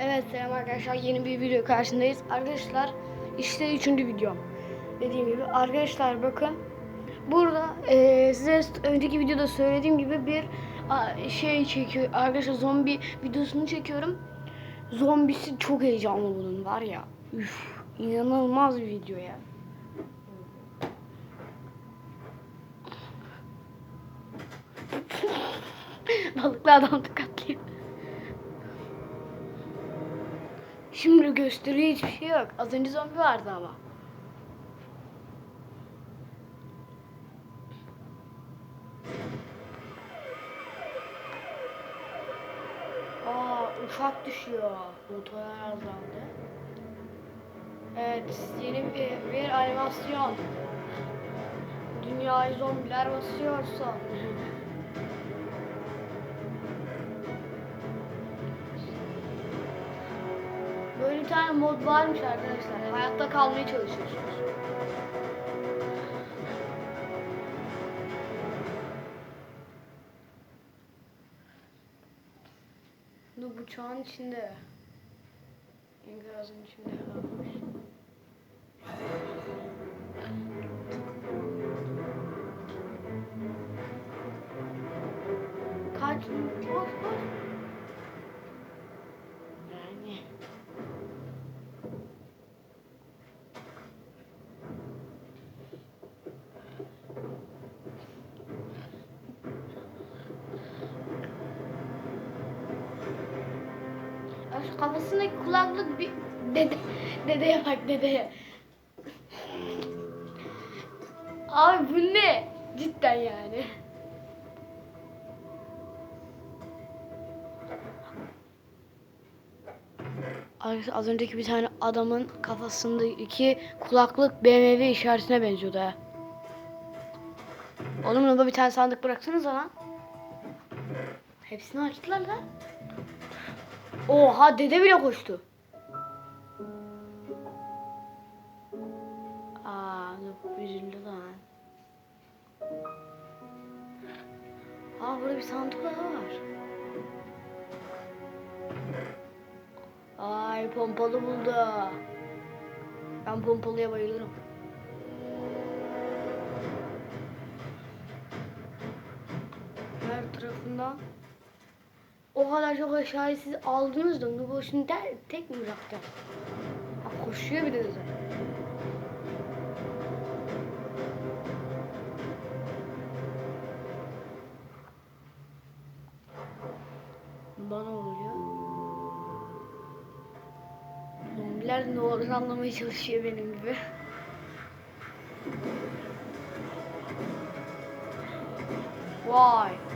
Evet selam arkadaşlar yeni bir video karşındayız. Arkadaşlar işte üçüncü videom. Dediğim gibi arkadaşlar bakın. Burada eee, size önceki videoda söylediğim gibi bir a, şey çekiyor. Arkadaşlar zombi videosunu çekiyorum. Zombisi çok heyecanlı bunun var ya. Üf, inanılmaz bir video ya. Balıklı adam Şimdi gösteriyor hiçbir şey yok. Az önce zombi vardı ama. Aa uçak düşüyor. Motorlar azaldı. Evet yeni bir, bir animasyon. Dünyayı zombiler basıyorsa. Bir tane mod varmış arkadaşlar. Hayatta kalmaya çalışıyorsunuz. Bu bıçağın içinde. Enkazın içinde kalmış. Kaç? Koş. Kafasındaki kulaklık bir dede dedeye bak dedeye. Abi bu ne? Cidden yani. Az, az önceki bir tane adamın kafasındaki kulaklık BMW işaretine benziyordu ha. Oğlum orada bir tane sandık bıraksanız lan. Hepsini açtılar lan. Oha dede bile koştu. Aa üzüldü lan. Aa burada bir sandık daha var. Ay pompalı buldu. Ben pompalıya bayılırım. Her tarafından o kadar çok aşağıya siz aldınız da Nubo şimdi tek mi bırakacağım? Ha, koşuyor bir de zaten. Bana oluyor. Zombiler de doğru anlamaya çalışıyor benim gibi. Vay.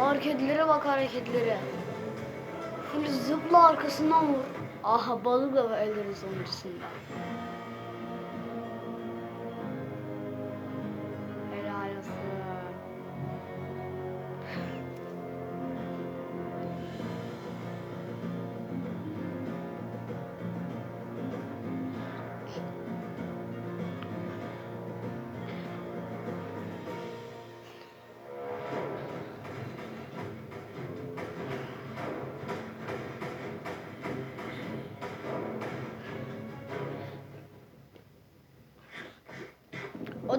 Hareketlere bak hareketlere. Şimdi zıpla arkasından vur. Aha balık da öldürür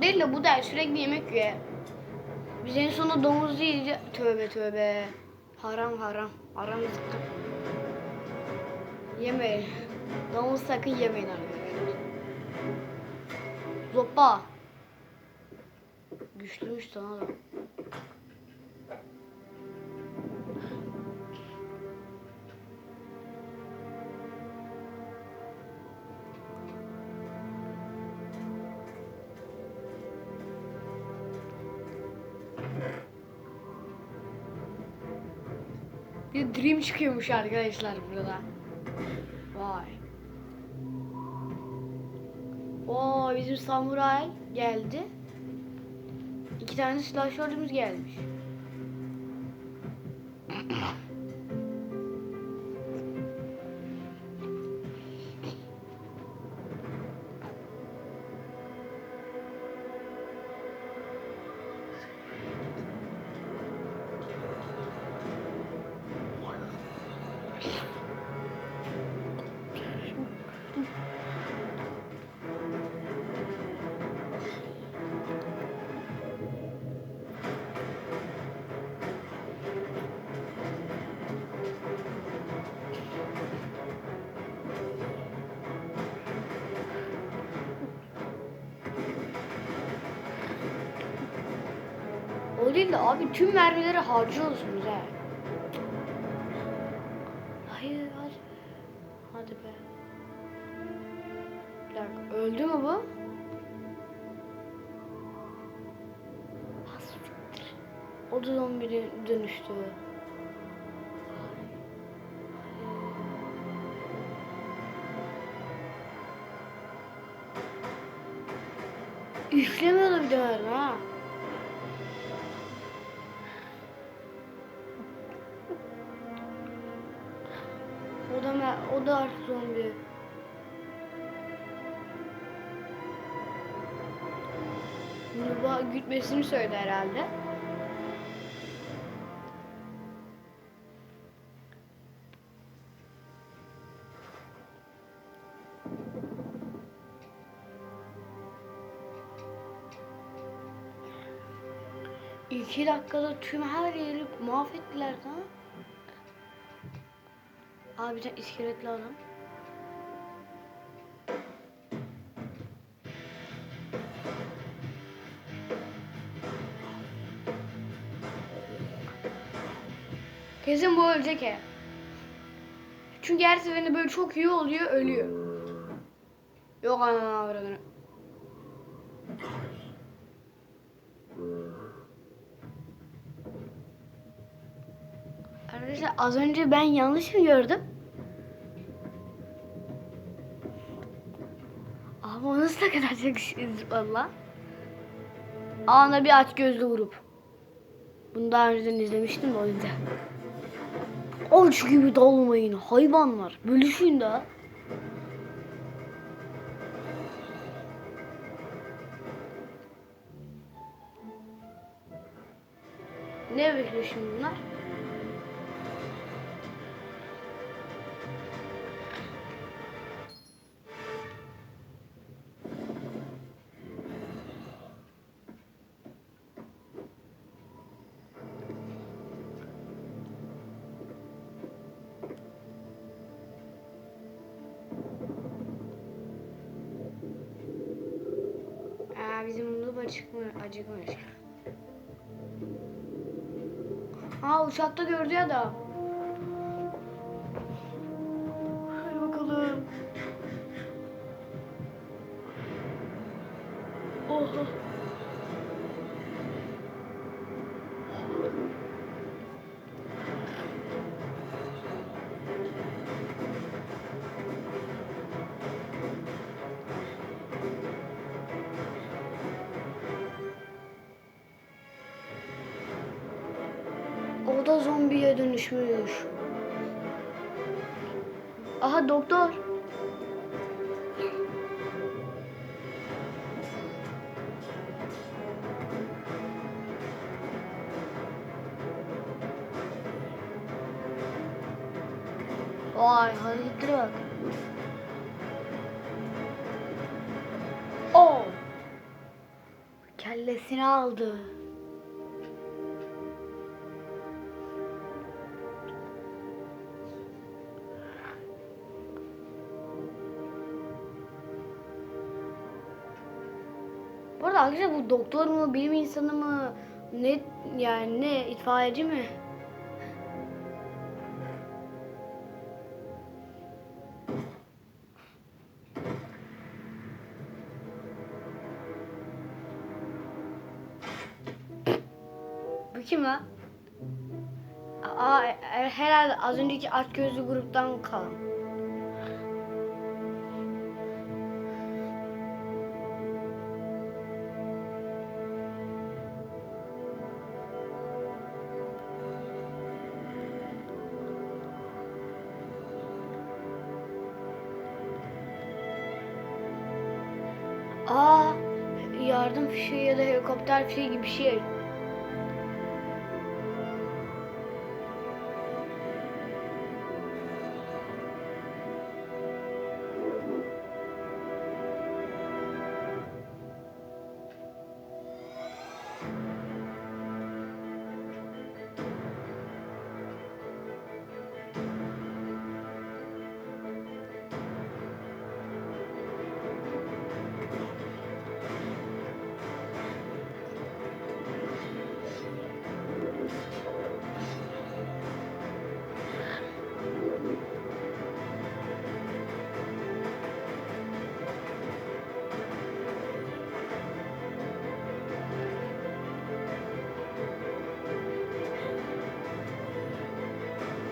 Değil de bu der sürekli yemek yiyor. Biz en sonunda domuz yiyeceğiz. Tövbe tövbe. Haram haram. Haram zıkkı. Yemeyin. Domuz sakın yemeyin arkadaşlar. Zopa. Güçlüymüş sana da. Bir dream çıkıyormuş arkadaşlar burada. Vay. Oo bizim samuray geldi. İki tane silahşörümüz gelmiş. De abi tüm mermileri harcıyorsunuz he. Hayır hadi. Hadi be. Bir dakika öldü mü bu? O da zombi dönüştü. Üflemiyor da bir de ha. O da o da artık zombi. Nuba gütmesini söyledi herhalde. İki dakikada tüm her yeri mahvettiler ha. Abi bir tane iskeletli adam. Kesin bu ölecek he. Çünkü her seferinde böyle çok iyi oluyor, ölüyor. Yok anam avradını. Arkadaşlar az önce ben yanlış mı gördüm? Ama o nasıl ne kadar şey valla. Ana bir aç gözlü vurup. Bunu daha önceden izlemiştim o yüzden. Aç gibi dalmayın hayvanlar. Bölüşün de. Ne bekliyor şimdi bunlar? Acıkmıyor, acıkmış. Aa uçakta gördü ya da. O da zombiye dönüşmüş. Aha doktor. Vay hareketlere bak. Oo. Kellesini aldı. Arkadaşlar bu doktor mu, bilim insanı mı, ne yani ne itfaiyeci mi? Bu kim lan? Aa, e- herhalde az önceki aç gözlü gruptan kalan. Yardım fişeği ya da helikopter fişeği gibi bir şey.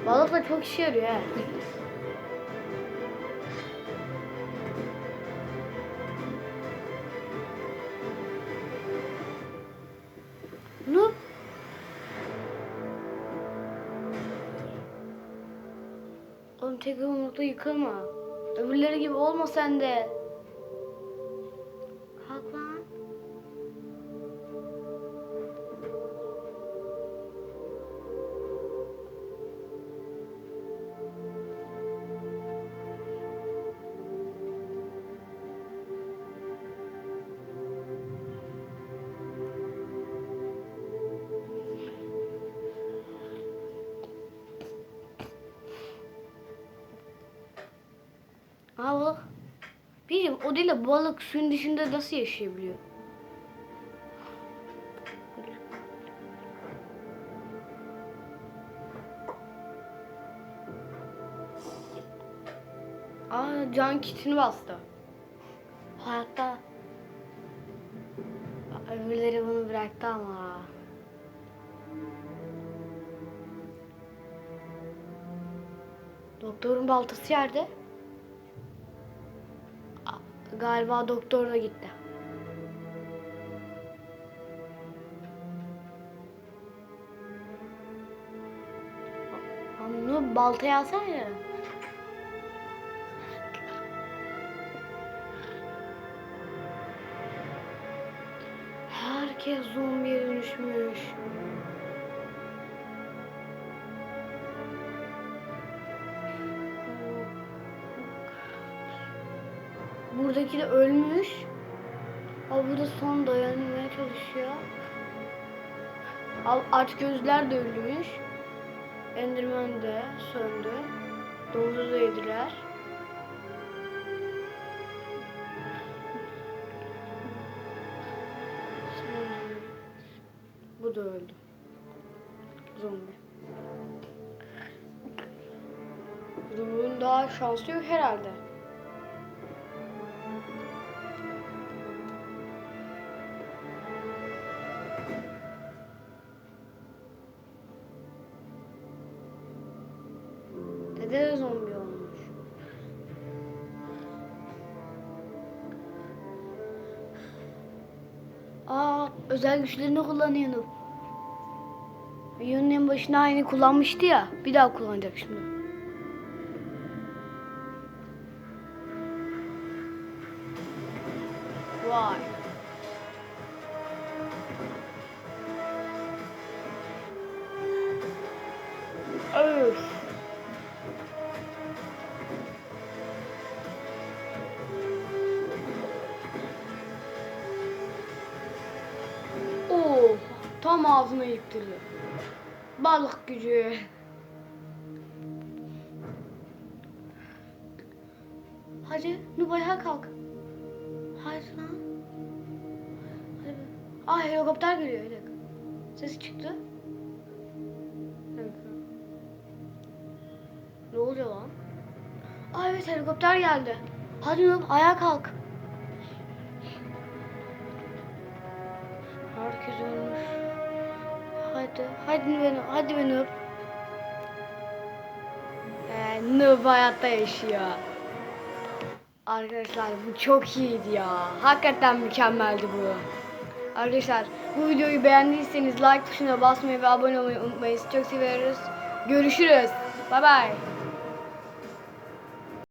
Balık da çok işe yarıyor. Noob. Oğlum tek yumrukta yıkılma. Öbürleri gibi olma sen de. Aa balık. Bilmiyorum o değil de balık suyun dışında nasıl yaşayabiliyor? Aa can kitini bastı. Hayatta öbürleri bunu bıraktı ama. Doktorun baltası yerde. Galiba doktor gitti. Onu baltaya alsana ya. Herkes zombiye dönüşmüş. Buradaki de ölmüş. Ama bu da son dayanmaya çalışıyor. Al, aç gözler de ölmüş. Enderman de söndü. Domuzu da yediler. Bu da öldü. Zombi. Bunun daha şansı yok herhalde. Özel güçlerini kullanıyor en başında aynı kullanmıştı ya. Bir daha kullanacak şimdi. Vay. Tam ağzına yıktırdı. Balık gücü. Hadi Nuba ayağa kalk. Hadi lan. Hadi. Aa helikopter geliyor. Bir dakika. Ses çıktı. Ne oluyor lan? Aa evet helikopter geldi. Hadi Nub ayağa kalk. Herkes ölmüş. Hadi, hadi Nub, hadi be Nub. Ee, Nub hayatta yaşıyor. Arkadaşlar bu çok iyiydi ya. Hakikaten mükemmeldi bu. Arkadaşlar bu videoyu beğendiyseniz like tuşuna basmayı ve abone olmayı unutmayın. Çok severiz. Görüşürüz. Bay bay.